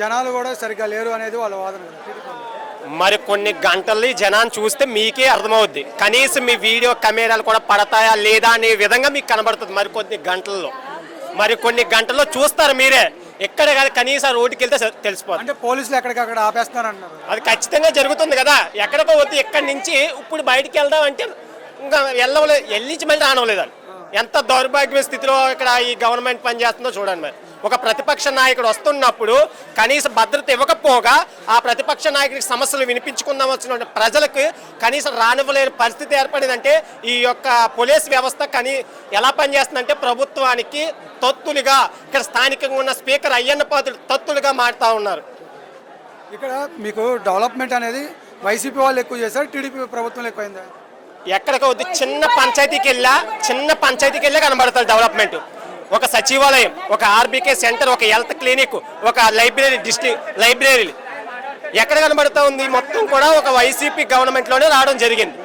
జనాలు కూడా సరిగ్గా లేరు అనేది వాళ్ళ వాదన. మరి కొన్ని గంటలు జనాన్ని చూస్తే మీకే అర్థమవుద్ది. కనీసం మీ వీడియో కెమెరాలు కూడా పడతాయా లేదా అనే విధంగా మీకు కనబడుతుంది మరి కొన్ని గంటల్లో. మరి కొన్ని గంటల్లో చూస్తారు మీరే. ఎక్కడ కాదు కనీసం రోడ్డుకి వెళ్తే తెలిసిపోతుంది అంటే పోలీసులు ఎక్కడికక్కడ ఆపేస్తున్నారు అంటున్నారు అది ఖచ్చితంగా జరుగుతుంది కదా. ఎక్కడికో వద్దు ఎక్కడి నుంచి ఇప్పుడు బయటికి వెళ్దాం అంటే ఇంకా వెళ్ళవలేదు వెళ్ళించి మళ్ళీ రానవలేదు ఎంత దౌర్భాగ్య స్థితిలో ఇక్కడ ఈ గవర్నమెంట్ పనిచేస్తుందో చూడండి మరి. ఒక ప్రతిపక్ష నాయకుడు వస్తున్నప్పుడు కనీస భద్రత ఇవ్వకపోగా ఆ ప్రతిపక్ష నాయకుడికి సమస్యలు వినిపించుకుందాం వచ్చిన ప్రజలకు కనీసం రానివ్వలేని పరిస్థితి ఏర్పడిందంటే ఈ యొక్క పోలీస్ వ్యవస్థ కనీ ఎలా పనిచేస్తుందంటే ప్రభుత్వానికి తొత్తులుగా ఇక్కడ స్థానికంగా ఉన్న స్పీకర్ అయ్యన్న పాత్రుడు తొత్తులుగా మారుతా ఉన్నారు. ఇక్కడ మీకు డెవలప్మెంట్ అనేది వైసీపీ వాళ్ళు ఎక్కువ చేశారు టీడీపీ ప్రభుత్వం ఎక్కువైందా? ఎక్కడికి వద్దు చిన్న పంచాయతీకి వెళ్ళా చిన్న పంచాయతీకి వెళ్ళా కనబడుతుంది డెవలప్మెంట్. ఒక సచివాలయం ఒక ఆర్బీకే సెంటర్ ఒక హెల్త్ క్లినిక్ ఒక లైబ్రరీ డిస్ట్రిక్ట్ లైబ్రరీ. ఎక్కడ కనబడుతూ ఉంది? మొత్తం కూడా ఒక వైసీపీ గవర్నమెంట్లోనే రావడం జరిగింది.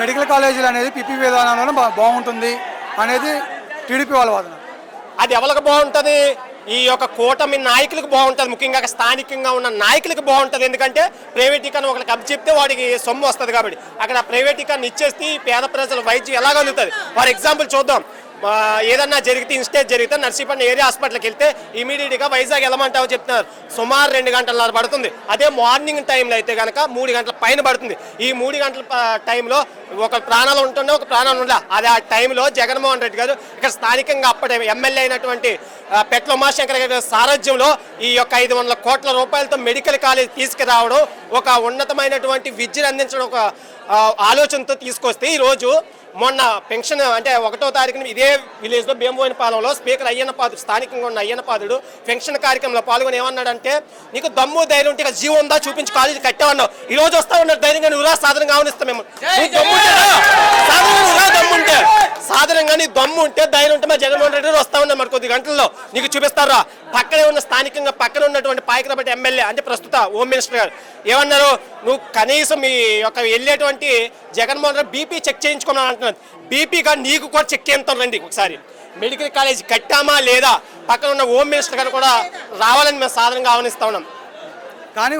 మెడికల్ కాలేజీలు అనేది పిపి విధానంలో బాగుంటుంది అనేది టీడీపీ వాళ్ళ వాదన. అది ఎవరికి బాగుంటుంది? ఈ యొక్క కూటమి నాయకులకు బాగుంటుంది. ముఖ్యంగా స్థానికంగా ఉన్న నాయకులకు బాగుంటుంది. ఎందుకంటే ప్రైవేటీకరణ ఒకరికి అప్ చెప్తే వాడికి సొమ్ము వస్తుంది కాబట్టి. అక్కడ ప్రైవేటీకరణ ఇచ్చేస్తే పేద ప్రజల వైద్యం ఎలాగ అందుతుంది? ఫర్ ఎగ్జాంపుల్ చూద్దాం. ఏదన్నా జరిగితే ఇన్స్టేట్ జరిగితే నర్సీపట్నం ఏరియా హాస్పిటల్కి వెళ్తే ఇమీడియట్గా వైజాగ్ వెళ్ళమంటావు చెప్తున్నారు. సుమారు రెండు గంటల పడుతుంది. అదే మార్నింగ్ టైంలో అయితే కనుక మూడు గంటల పైన పడుతుంది. ఈ మూడు గంటల టైంలో ఒక ప్రాణాలు ఉంటుండే ఒక ప్రాణాలు ఉండాలి. అది ఆ టైంలో జగన్మోహన్ రెడ్డి గారు ఇక్కడ స్థానికంగా అప్పటి ఎమ్మెల్యే అయినటువంటి పెట్ల ఉమాశంకర్ గారి సారథ్యంలో ఈ యొక్క ఐదు వందల కోట్ల రూపాయలతో మెడికల్ కాలేజ్ తీసుకురావడం ఒక ఉన్నతమైనటువంటి విద్యను అందించడం ఒక ఆలోచనతో తీసుకొస్తే ఈరోజు మొన్న పెన్షన్ అంటే ఒకటో తారీఖున ఇదే విలేజ్లో భీమబోయిన పాలెంలో స్పీకర్ అయ్యన్న పాదుడు స్థానికంగా ఉన్న అయ్యన్న పాదుడు పెన్షన్ కార్యక్రమంలో పాల్గొని ఏమన్నాడంటే నీకు దమ్ము ధైర్యం ఉంటే జీవం ఉందా చూపించి కాలేజీ కట్టావన్నావు. ఈ రోజు వస్తా ఉన్నారు ధైర్యంగా నువ్వు సాధనంగా ఆవనిస్తాం మేము. దమ్ము ఉంటే రా. సాధనంగా నువ్వు రా దమ్ము ఉంటే సాధారణంగా నీ దమ్ము ఉంటే ధైర్యం ఉంటే మా జగన్మోహన్ రెడ్డి గారు వస్తా ఉన్నారు మరి కొద్ది గంటల్లో. నీకు చూపిస్తారా? పక్కనే ఉన్న స్థానికంగా పక్కన ఉన్నటువంటి పాయకరపట్టి ఎమ్మెల్యే అంటే ప్రస్తుత హోమ్ మినిస్టర్ గారు. ఏమన్నారు? నువ్వు కనీసం మీ యొక్క వెళ్ళేటువంటి జగన్మోహన్ రెడ్డి బీపీ చెక్ చేయించుకున్నాను అంటున్నాను బీపీ కానీ నీకు కూడా చెక్ చేస్తాం రండి ఒకసారి. మెడికల్ కాలేజ్ కట్టామా లేదా? పక్కన ఉన్న హోమ్ మినిస్టర్ గారు కూడా రావాలని మేము సాధారణంగా ఆహ్వానిస్తా ఉన్నాం. కానీ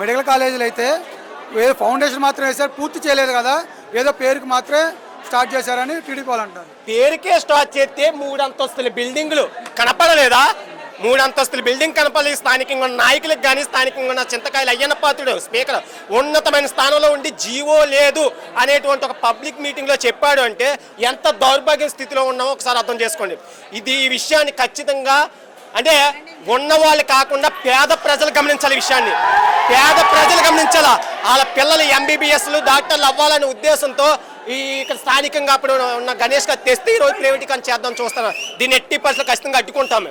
మెడికల్ కాలేజీలు అయితే ఏదో ఫౌండేషన్ మాత్రం వేసారు పూర్తి చేయలేదు కదా. ఏదో పేరుకి మాత్రమే స్టార్ట్ చేశారని టీడీపీ వాళ్ళు అంటారు పేరుకే స్టార్ట్ చేస్తే మూడు అంతస్తుల బిల్డింగ్లు కనపడలేదా? మూడు అంతస్తుల బిల్డింగ్ కనపడలేదు స్థానికంగా ఉన్న నాయకులకు కానీ స్థానికంగా ఉన్న చింతకాయలు అయ్యన్న పాత్రుడు స్పీకర్ ఉన్నతమైన స్థానంలో ఉండి జీవో లేదు అనేటువంటి ఒక పబ్లిక్ మీటింగ్లో చెప్పాడు అంటే ఎంత దౌర్భాగ్య స్థితిలో ఉన్నామో ఒకసారి అర్థం చేసుకోండి. ఇది ఈ విషయాన్ని ఖచ్చితంగా అంటే ఉన్న వాళ్ళు కాకుండా పేద ప్రజలు గమనించాలి విషయాన్ని. పేద ప్రజలు గమనించాలా? వాళ్ళ పిల్లలు ఎంబీబీఎస్లు డాక్టర్లు అవ్వాలనే ఉద్దేశంతో ఈ ఇక్కడ స్థానికంగా అప్పుడు ఉన్న గణేష్ గారు తెస్తే ఈ రోజు ప్రైవేటీకరణ చేద్దాం చూస్తాను. దీన్ని ఎట్టి పరిస్థితులు ఖచ్చితంగా అడ్డుకుంటాము